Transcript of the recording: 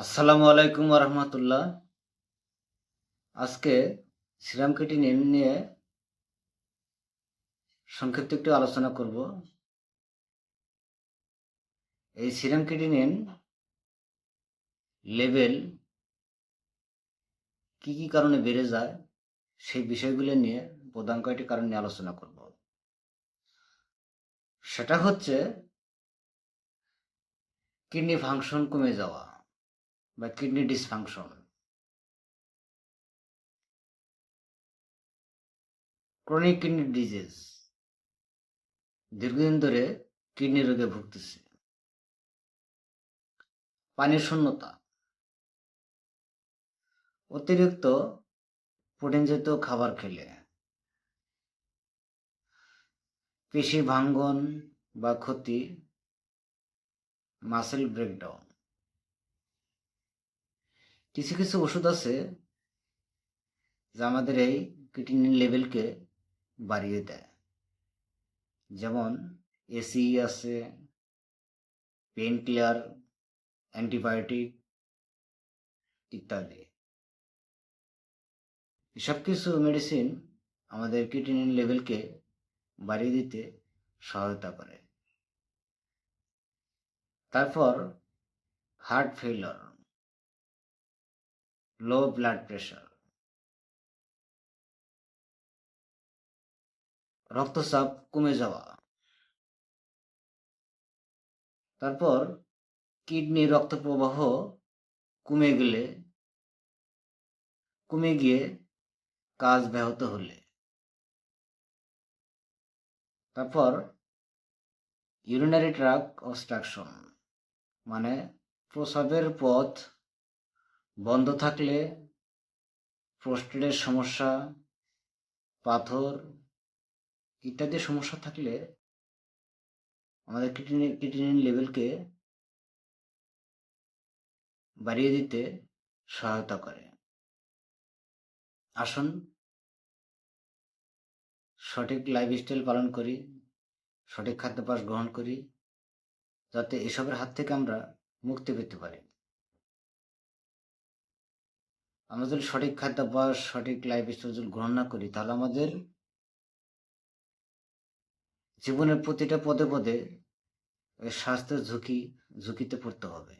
আসসালামু আলাইকুম রহমতুল্লাহ আজকে শ্রীরাম কিটিনিন নিয়ে সংক্ষিপ্ত একটু আলোচনা করব। এই সিরাম কিটিনিন লেভেল কি কি কারণে বেড়ে যায় সেই বিষয়গুলো নিয়ে প্রধান কয়েকটি কারণ নিয়ে আলোচনা করব। সেটা হচ্ছে কিডনি ফাংশন কমে যাওয়া। বা kidney dysfunction chronic kidney disease দীর্ঘদিন ধরে কিডনি রোগে ভুগতেছে। পানির শূন্যতা। অতিরিক্ত প্রোটিনজাত খাবার খেলে। পেশি ভাঙ্গন বা ক্ষতি মাসেল ব্রেকডাউন কিছু কিছু ওষুধ আছে যা আমাদের এই কিডনির লেভেলকে বাড়িয়ে দেয়। যেমন এসি আছে পেন কিলার অ্যান্টিবায়োটিক ইত্যাদি। এসব কিছু মেডিসিন আমাদের কিডনির লেভেলকে বাড়িয়ে দিতে সহায়তা করে। তারপর হার্ট ফেলার লো ব্লাড প্রেশার রক্তচাপ কমে যাওয়া। তারপর কিডনি রক্ত প্রবাহ কমে গেলে, কমে গিয়ে কাজ ব্যাহত হলে। তারপর ইউরিনারি ট্রাক অবস্ট্রাকশন মানে প্রসাবের পথ বন্ধ থাকলে প্রস্টেটের সমস্যা, পাথর ইত্যাদি সমস্যা থাকলে আমাদের কিডনি কিডনির লেভেলকে বাড়িয়ে দিতে সহায়তা করে। আসুন, সঠিক লাইফস্টাইল পালন করি, সঠিক খাদ্যাভ্যাস গ্রহণ করি, যাতে এসবের হাত থেকে আমরা মুক্তি পেতে পারি। আমরা যদি সঠিক খাদ্যাভ্যাস সঠিক লাইফ স্টাইল যদি গ্রহণ না করি, তাহলে আমাদের জীবনের প্রতিটা পদে পদে স্বাস্থ্যের ঝুঁকি, ঝুঁকিতে পড়তে হবে।